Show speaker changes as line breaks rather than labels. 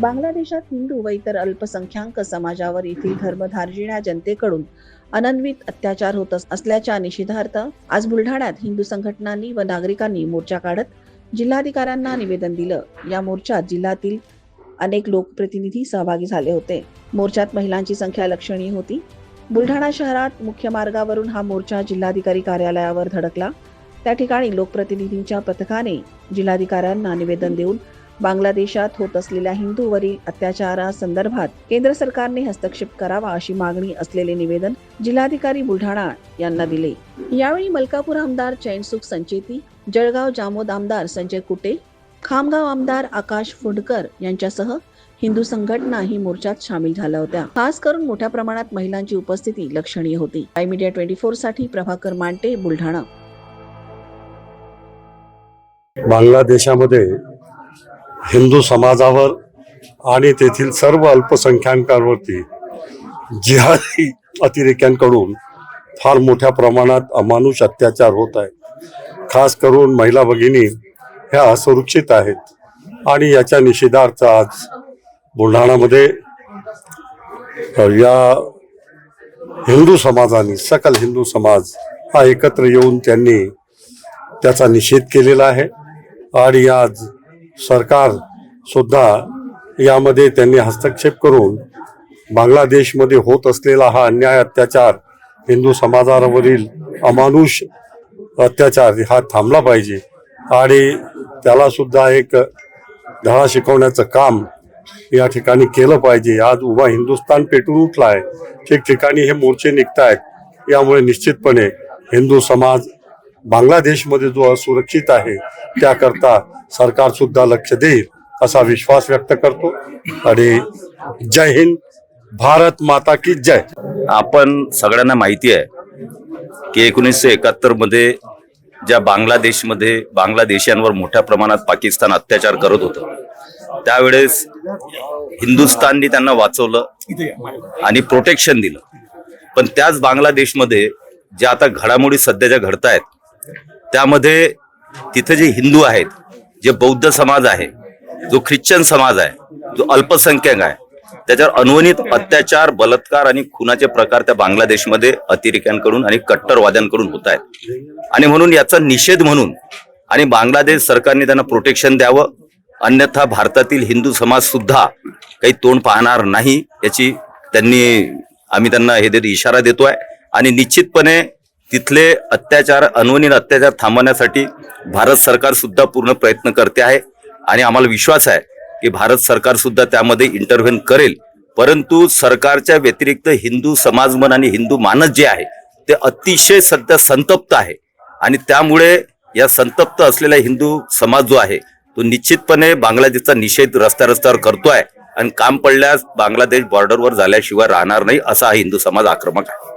बांगलादेशात हिंदू व इतर अल्पसंख्याक समाजावर येथील धर्मधार्जिण्या जनतेकडून अनन्वित अत्याचार होत असल्याच्या निषेधार्थ आज बुलढाण्यात हिंदू संघटनांनी व नागरिकांनी मोर्चा काढत जिल्हाधिकाऱ्यांना निवेदन दिलं. या मोर्चात जिल्ह्यातील अनेक लोकप्रतिनिधी सहभागी झाले होते. मोर्चात महिलांची संख्या लक्षणीय होती. बुलढाणा शहरात मुख्य मार्गावरून हा मोर्चा जिल्हाधिकारी कार्यालयावर धडकला. त्या ठिकाणी लोकप्रतिनिधींच्या पथकाने जिल्हाधिकाऱ्यांना निवेदन देऊन बांगलादेशात होत असलेल्या हिंदूवरील अत्याचारासंदर्भात केंद्र सरकारने हस्तक्षेप करावा अशी मागणी असलेले निवेदन जिल्हाधिकारी बुलढाणा यांना दिले. यावेळी मलकापूर आमदार चैनसुख संचेती जळगाव जामोद आमदार संजय कुटे खामगाव आमदार आकाश फुंडकर यांच्यासह हिंदू संघटना ही मोर्चात सामील झाल्या होत्या. खास करून मोठ्या प्रमाणात महिलांची उपस्थिती लक्षणीय होती. आय मीडिया ट्वेंटी फोरसाठी प्रभाकर मांटे बुलढाणा.
बांगलादेशामध्ये हिंदू समाजावर आणि तेथील सर्व अल्पसंख्याकांवरती जिहादी अतिरेक्यांकडून फार मोठ्या प्रमाणात अमानुष अत्याचार होत आहे. खास करून महिला भगिनी ह्या असुरक्षित आहेत आणि याच्या निषेधार्थ आज बुलढाणामध्ये या हिंदू समाजाने सकल हिंदू समाज हा एकत्र येऊन त्यांनी त्याचा निषेध केलेला आहे. आणि आज सरकार सुद्धा यामध्ये त्यांनी हस्तक्षेप करून बांगलादेशमध्ये होत असलेला हा अन्याय अत्याचार हिंदू समाजावरील अमानुष अत्याचार हा थांबला पाहिजे आणि त्याला सुद्धा एक धडा शिकवण्याचं काम या ठिकाणी केलं पाहिजे. आज उभा हिंदुस्थान पेटून उठला आहे ठिकठिकाणी हे मोर्चे निघत आहेत यामुळे निश्चितपणे हिंदू समाज बांगलादेशमध्ये जो असुरक्षित आहे त्याकरता सरकार सुद्धा लक्ष देईल असा विश्वास व्यक्त करतो. आणि जय हिंद भारत माता की जय.
आपण सगळ्यांना माहिती आहे की एकोणीसशे एकाहत्तरमध्ये ज्या बांगलादेशमध्ये बांगलादेशांवर मोठ्या प्रमाणात पाकिस्तान अत्याचार करत होतं त्यावेळेस हिंदुस्थाननी त्यांना वाचवलं आणि प्रोटेक्शन दिलं. पण त्याच बांगलादेशमध्ये ज्या आता घडामोडी सध्या सध्याच्या घडतायत त्यामध्ये तिथे जे हिंदू आहेत जे बौद्ध समाज आहे जो ख्रिश्चन समाज आहे जो अल्पसंख्याक आहे त्याच्यावर अनवनित अत्याचार बलात्कार आणि खुनाचे प्रकार त्या बांगलादेशमध्ये अतिरेक्यांकडून आणि कट्टरवाद्यांकडून होत आहेत. आणि म्हणून याचा निषेध म्हणून आणि बांगलादेश सरकारने त्यांना प्रोटेक्शन द्यावं अन्यथा भारतातील हिंदू समाज सुद्धा काही तोंड पाहणार नाही याची त्यांनी आम्ही त्यांना हे देतो इशारा देतोय. आणि निश्चितपणे तिथले अत्याचार अनवनीत अत्याचार थांबवण्यासाठी भारत सरकार सुद्धा पूर्ण प्रयत्न करते आहे. आणि आम्हाला विश्वास आहे की भारत सरकार सुद्धा त्यामध्ये इंटरव्हेन करेल. परंतु सरकारच्या व्यतिरिक्त हिंदू समाजमन आणि हिंदू मानस जे आहे ते अतिशय सध्या संतप्त आहे. आणि त्यामुळे या संतप्त असलेला हिंदू समाज जो आहे तो निश्चितपणे बांगलादेशचा निषेध रस्त्या रस्त्यावर करतो आहे आणि काम पडल्यास बांगलादेश बॉर्डरवर झाल्याशिवाय राहणार नाही असा हा हिंदू समाज आक्रमक आहे.